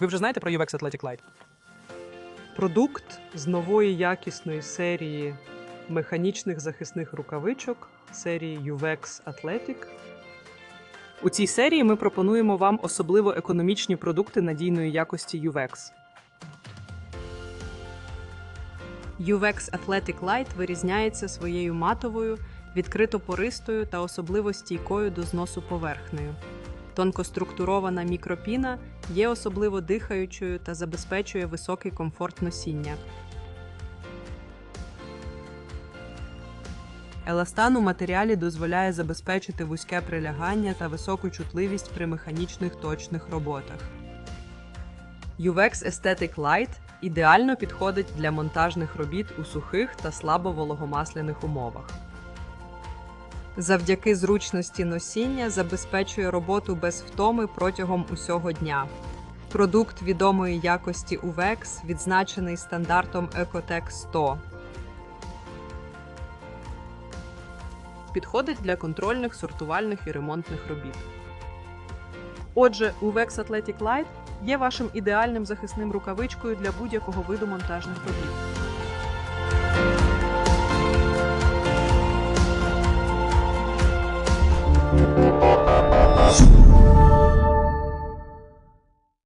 Ви вже знаєте про UVEX Athletic Light? Продукт з нової якісної серії механічних захисних рукавичок серії UVEX Athletic. У цій серії ми пропонуємо вам особливо економічні продукти надійної якості UVEX. UVEX Athletic Light вирізняється своєю матовою, відкрито пористою та особливо стійкою до зносу поверхнею. Тонкоструктурована мікропіна є особливо дихаючою та забезпечує високий комфорт носіння. Еластан у матеріалі дозволяє забезпечити вузьке прилягання та високу чутливість при механічних точних роботах. UVEX Aesthetic Light ідеально підходить для монтажних робіт у сухих та слабо вологомасляних умовах. Завдяки зручності носіння забезпечує роботу без втоми протягом усього дня. Продукт відомої якості UVEX відзначений стандартом Ecotec 100. Підходить для контрольних, сортувальних і ремонтних робіт. Отже, UVEX Athletic Light є вашим ідеальним захисним рукавичкою для будь-якого виду монтажних робіт.